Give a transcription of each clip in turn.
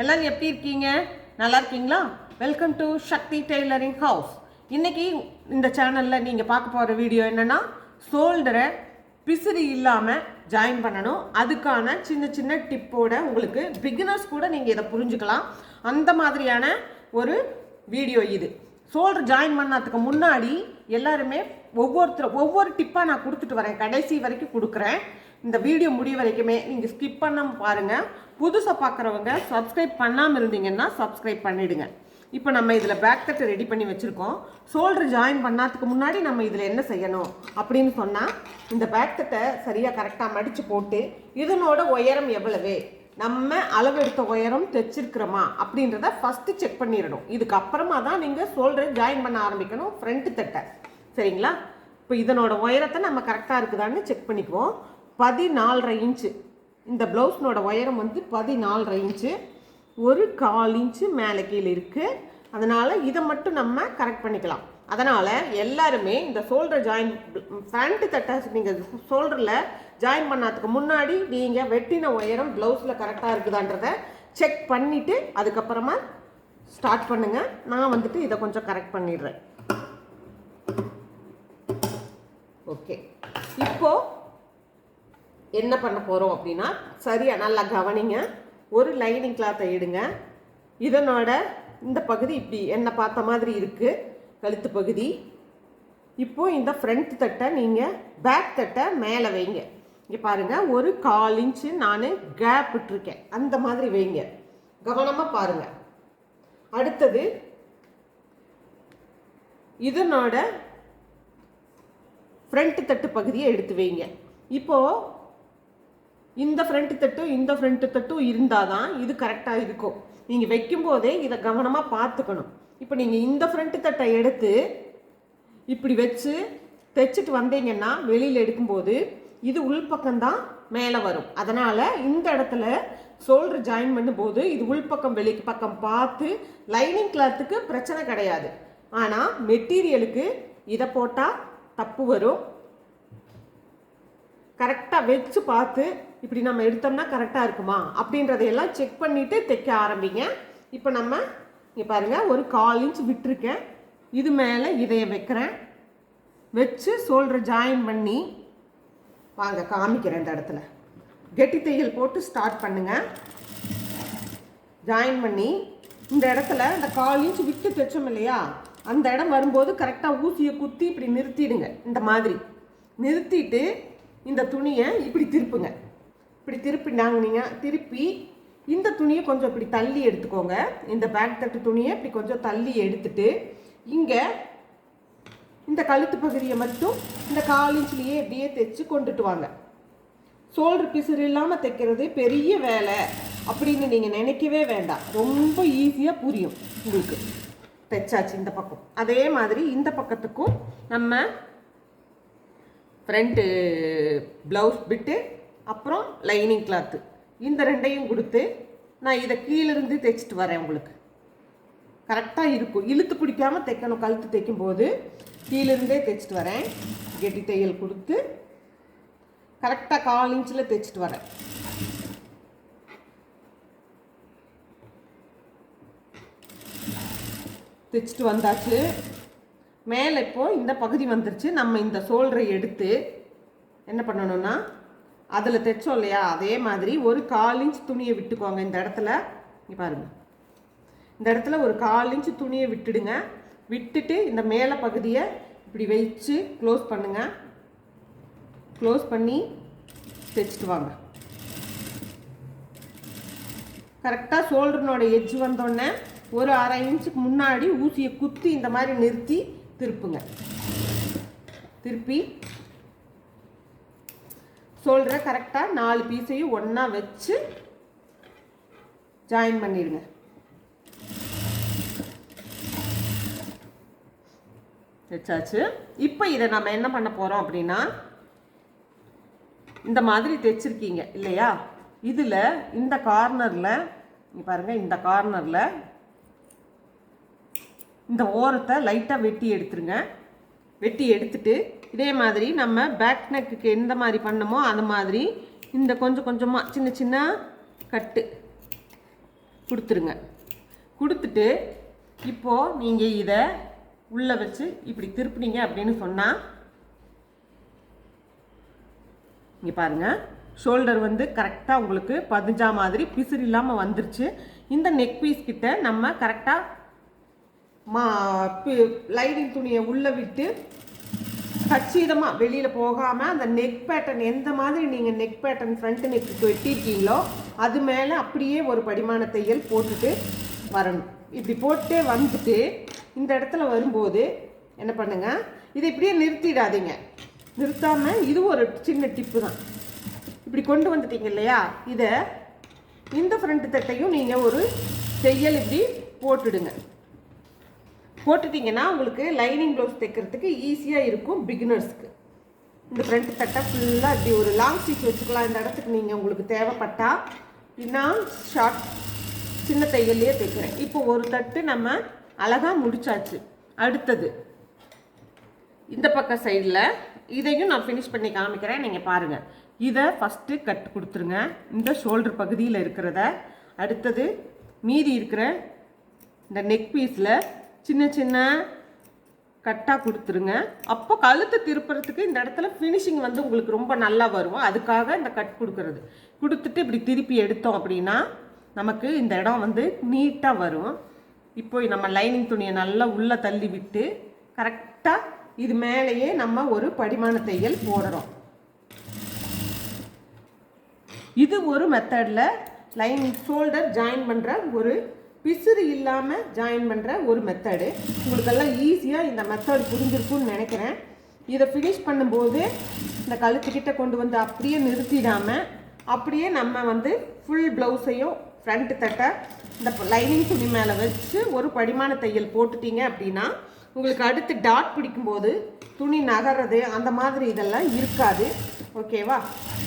எல்லோரும் எப்படி இருக்கீங்க? நல்லா இருக்கீங்களா? Welcome to Sakthi tailoring house இன்றைக்கி இந்த சேனலில் நீங்கள் பார்க்க போகிற வீடியோ என்னென்னா ஷோல்டரை பிசிறி இல்லாமல் ஜாயின் பண்ணணும். அதுக்கான சின்ன சின்ன டிப்போட உங்களுக்கு பிகினர்ஸ் கூட நீங்கள் இதை புரிஞ்சுக்கலாம். அந்த மாதிரியான ஒரு வீடியோ இது. ஷோல்டர் ஜாயின் பண்ணதுக்கு முன்னாடி எல்லாருமே ஒவ்வொருத்தர் ஒவ்வொரு டிப்பாக நான் கொடுத்துட்டு வரேன். கடைசி வரைக்கும் கொடுக்குறேன். இந்த வீடியோ முடிய வரைக்குமே நீங்கள் ஸ்கிப் பண்ணாமல் பாருங்கள் புதுசாக பார்க்குறவங்க சப்ஸ்கிரைப் பண்ணாமல் இருந்தீங்கன்னா சப்ஸ்கிரைப் பண்ணிவிடுங்க இப்போ நம்ம இதில் பேக் தட்டை ரெடி பண்ணி வச்சுருக்கோம். ஷோல்டர் ஜாயின் பண்ணாததுக்கு முன்னாடி நம்ம இதில் என்ன செய்யணும் அப்படின்னு சொன்னால் இந்த பேக் தட்டை சரியாக கரெக்டாக மடித்து போட்டு இதனோட உயரம் எவ்வளவு? நம்ம அளவெடுத்த உயரம் தைச்சிருக்கிறோமா? அப்படின்றத ஃபஸ்ட்டு செக் பண்ணிடணும். இதுக்கப்புறமா தான் நீங்கள் ஷோல்டரை ஜாயின் பண்ண ஆரம்பிக்கணும் ஃப்ரண்ட்டு தட்டை சரிங்களா? இப்போ இதனோட உயரத்தை நம்ம கரெக்டாக இருக்குதான்னு செக் பண்ணிக்குவோம். பதினாலரை இன்ச்சு. இந்த ப்ளவுஸ்னோட உயரம் வந்து பதினாலரை இன்ச்சு. ஒரு கால் இன்ச்சு மேலே கீழே இருக்குது அதனால் இதை மட்டும் நம்ம கரெக்ட் பண்ணிக்கலாம். அதனால் எல்லாருமே இந்த ஷோல்டர் ஜாயின் ஃப்ரண்ட் தட்டை நீங்கள் ஷோல்டரில் ஜாயின் பண்ணதுக்கு முன்னாடி நீங்கள் வெட்டின உயரம் ப்ளவுஸில் கரெக்டாக இருக்குதான்றத செக் பண்ணிவிட்டு அதுக்கப்புறமா ஸ்டார்ட் பண்ணுங்கள் நான் வந்துட்டு இதை கொஞ்சம் கரெக்ட் பண்ணிடுறேன். ஓகே இப்போது என்ன பண்ண போகிறோம் அப்படின்னா சரியாக நல்லா கவனிங்க. ஒரு லைனிங் கிளாத்தை எடுங்க. இதனோட இந்த பகுதி இப்படி என்ன பார்த்த மாதிரி இருக்குது கழுத்து பகுதி. இப்போ இந்த ஃப்ரண்ட் தட்டை நீங்கள் பேக் தட்டை மேலே வைங்க. இங்கே பாருங்கள் ஒரு கால் இன்ச்சு நான் கேப் விட்டுருக்கேன். அந்த மாதிரி வைங்க. கவனமாக பாருங்கள் அடுத்தது இதனோட ஃப்ரண்ட் தட்டு பகுதியை எடுத்து வைங்க. இப்போது இந்த ஃப்ரண்ட் தட்டும் இந்த ஃப்ரண்ட் தட்டும் இருந்தால் தான் இது கரெக்டாக இருக்கும். நீங்கள் வைக்கும்போதே இதை கவனமாக பார்த்துக்கணும். இப்போ நீங்கள் இந்த ஃப்ரண்ட் தட்டை எடுத்து இப்படி வச்சு தைச்சிட்டு வந்தீங்கன்னா வெளியில் எடுக்கும்போது இது உள்பக்கம்தான் மேலே வரும். அதனால் இந்த இடத்துல ஷோல்டர் ஜாயின் பண்ணும்போது இது உள்பக்கம் வெளி பக்கம் பார்த்து லைனிங் கிளாத்துக்கு பிரச்சனை கிடையாது. ஆனால் மெட்டீரியலுக்கு இதை போட்டால் தப்பு வரும். கரெக்டாக வச்சு பார்த்து இப்படி நம்ம எடுத்தோம்னா கரெக்டாக இருக்குமா? அப்படின்றதையெல்லாம் செக் பண்ணிவிட்டு தைக்க ஆரம்பிங்க. இப்போ நம்ம இங்கே பாருங்கள் ஒரு கால் இன்ச் விட்டுருக்கேன். இது மேலே இதைய வைக்கிறேன். வச்சு சோல்டர் ஜாயின் பண்ணி வாங்க காமிக்கிறேன் இந்த இடத்துல. கெட்டி தையல் போட்டு ஸ்டார்ட் பண்ணுங்கள் ஜாயின் பண்ணி இந்த இடத்துல இந்த கால் இன்ச் விட்டு தைச்சோம் இல்லையா? அந்த இடம் வரும்போது கரெக்டாக ஊசியை குத்தி இப்படி நிறுத்திடுங்க. இந்த மாதிரி. நிறுத்திட்டு இந்த துணியை இப்படி திருப்புங்க. இப்படி திருப்பி நீங்கள் திருப்பி இந்த துணியை கொஞ்சம் இப்படி தள்ளி எடுத்துக்கோங்க. இந்த பேக் தட்டு துணியை இப்படி கொஞ்சம் தள்ளி எடுத்துட்டு இங்கே இந்த கழுத்து பகுதியை மட்டும் இந்த கால் இன்ச்லேயே இப்படியே தைச்சு கொண்டுட்டு வாங்க. சோல்ட்ரு பிசுறு இல்லாமல் தைக்கிறது பெரிய வேலை அப்படின்னு நீங்கள் நினைக்கவே வேண்டாம். ரொம்ப ஈஸியாக புரியும் உங்களுக்கு. தைச்சாச்சு இந்த பக்கம். அதே மாதிரி இந்த பக்கத்துக்கும் நம்ம ஃப்ரண்ட்டு ப்ளவுஸ் பிட்டு அப்புறம் லைனிங் கிளாத்து இந்த ரெண்டையும் கொடுத்து நான் இதை கீழிருந்து தைச்சிட்டு வரேன் உங்களுக்கு. கரெக்டாக இருக்கும். இழுத்து பிடிக்காமல் தைக்கணும் கழுத்து தைக்கும் போது கீழிருந்தே தைச்சிட்டு வரேன். கெட்டி தையல் கொடுத்து கரெக்டாக கால் இன்ச்சில் தைச்சிட்டு வரேன். தைச்சிட்டு வந்தாச்சு. மேலே இப்போது இந்த பகுதி வந்துருச்சு. நம்ம இந்த சோல்டரை எடுத்து என்ன பண்ணணும்னா அதில் தைச்சோம் இல்லையா? அதே மாதிரி ஒரு கால் இன்ச் துணியை விட்டுக்கோங்க இந்த இடத்துல. இங்கே பாருங்கள் இந்த இடத்துல ஒரு கால் இன்ச் துணியை விட்டுடுங்க. விட்டுட்டு இந்த மேலே பகுதியை இப்படி வச்சு க்ளோஸ் பண்ணுங்கள் க்ளோஸ் பண்ணி தைச்சிட்டு வாங்க. கரெக்டாக ஷோல்டர்னோட எஜ் வந்தோடனே ஒரு அரை இன்ச்சுக்கு முன்னாடி ஊசியை குத்தி இந்த மாதிரி நிறுத்தி திருப்புங்க. திருப்பி சொல்கிற கரெக்டாக நாலு பீஸையும் ஒன்றா வச்சு ஜாயின் பண்ணிடுங்க. தைச்சாச்சு இப்போ இதை நம்ம என்ன பண்ண போகிறோம் அப்படின்னா இந்த மாதிரி தைச்சிருக்கீங்க இல்லையா? இதில் இந்த கார்னரில் இங்கே பாருங்கள் இந்த கார்னரில் இந்த ஓரத்தை லைட்டாக வெட்டி எடுத்துருங்க. வெட்டி எடுத்துட்டு இதே மாதிரி நம்ம பேக் நெக்குக்கு எந்த மாதிரி பண்ணமோ அந்த மாதிரி இந்த கொஞ்சம் கொஞ்சமாக சின்ன சின்ன கட்டு கொடுத்துருங்க. கொடுத்துட்டு இப்போது நீங்கள் இதை உள்ளே வச்சு இப்படி திருப்பினீங்க அப்படின்னு சொன்னால் இங்கே பாருங்கள் ஷோல்டர் வந்து கரெக்டாக உங்களுக்கு பதிஞ்சா மாதிரி பிசிறு இல்லாமல் வந்துருச்சு. இந்த நெக் பீஸ் கிட்ட நம்ம கரெக்டாக மா லைனிங் துணியை உள்ளே விட்டு கச்சிதமாக வெளியில் போகாமல் அந்த நெக் பேட்டர்ன் எந்த மாதிரி நீங்கள் நெக் பேட்டர்ன் ஃப்ரண்ட் நெக்கு வெட்டியிருக்கீங்களோ அது மேலே அப்படியே ஒரு படிமான தையல் போட்டுட்டு வரணும். இப்படி போட்டே வந்துட்டு இந்த இடத்துல வரும்போது என்ன பண்ணுங்கள் இதை இப்படியே நிறுத்திடாதீங்க. நிறுத்தாமல் இது ஒரு சின்ன டிப்பு தான். இப்படி கொண்டு வந்துட்டீங்க இல்லையா? இதை இந்த ஃப்ரண்ட் தட்டையும் நீங்கள் ஒரு தையல் இப்படி போட்டுடுங்க. போட்டுட்டிங்கன்னா உங்களுக்கு லைனிங் ப்ளவுஸ் தைக்கிறதுக்கு ஈஸியாக இருக்கும் பிகினர்ஸ்க்கு இந்த ஃப்ரண்ட் தட்டை ஃபுல்லாக இப்படி ஒரு லாங் ஸ்டிச் வச்சுக்கலாம். இந்த இடத்துக்கு நீங்கள் உங்களுக்கு தேவைப்பட்டால் நான் ஷார்ட் சின்ன தையல்லையே தைக்கிறேன். இப்போ ஒரு தட்டு நம்ம அழகாக முடிச்சாச்சு. அடுத்தது இந்த பக்க சைடில் இதையும் நான் ஃபினிஷ் பண்ணி காமிக்கிறேன். நீங்கள் பாருங்கள் இதை ஃபஸ்ட்டு கட் கொடுத்துருங்க. இந்த ஷோல்டர் பகுதியில் இருக்கிறத. அடுத்தது மீதி இருக்கிற இந்த நெக் பீஸில் சின்ன சின்ன கட்டாக கொடுத்துருங்க. அப்போ கழுத்து திருப்புறதுக்கு இந்த இடத்துல ஃபினிஷிங் வந்து உங்களுக்கு ரொம்ப நல்லா வரும். அதுக்காக இந்த கட் கொடுக்கறது. கொடுத்துட்டு இப்படி திருப்பி எடுத்தோம் அப்படின்னா நமக்கு இந்த இடம் வந்து நீட்டாக வரும். இப்போ நம்ம லைனிங் துணியை நல்லா உள்ளே தள்ளி விட்டு கரெக்டாக இது மேலேயே நம்ம ஒரு படிமான தையல் போடுறோம். இது ஒரு மெத்தடில் லைனிங் ஷோல்டர் ஜாயின் பண்ணுற ஒரு பிசுறு இல்லாமல் ஜாயின் பண்ணுற ஒரு மெத்தடு உங்களுக்கெல்லாம் ஈஸியாக இந்த மெத்தட் புரிஞ்சிருக்கும்னு நினைக்கிறேன். இதை ஃபினிஷ் பண்ணும்போது இந்த கழுத்துக்கிட்ட கொண்டு வந்து அப்படியே நிறுத்திடாமல் அப்படியே நம்ம வந்து ஃபுல் ப்ளவுஸையும் ஃப்ரண்ட் தட்டை இந்த லைனிங் துணி மேலே வச்சு ஒரு படிமான தையல் போட்டுட்டீங்க அப்படின்னா உங்களுக்கு அடுத்து டாட் பிடிக்கும்போது துணி நகர்றது அந்த மாதிரி இதெல்லாம் இருக்காது. ஓகேவா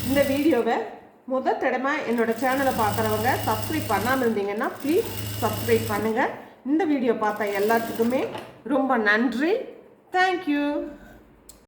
இந்த வீடியோவை முத தடவை என்னோட சேனலை பார்க்குறவங்க சப்ஸ்கிரைப் பண்ணாமல் இருந்தீங்கன்னா ப்ளீஸ் சப்ஸ்கிரைப் பண்ணுங்கள் இந்த வீடியோ பார்த்த எல்லாத்துக்குமே ரொம்ப நன்றி. தேங்க்யூ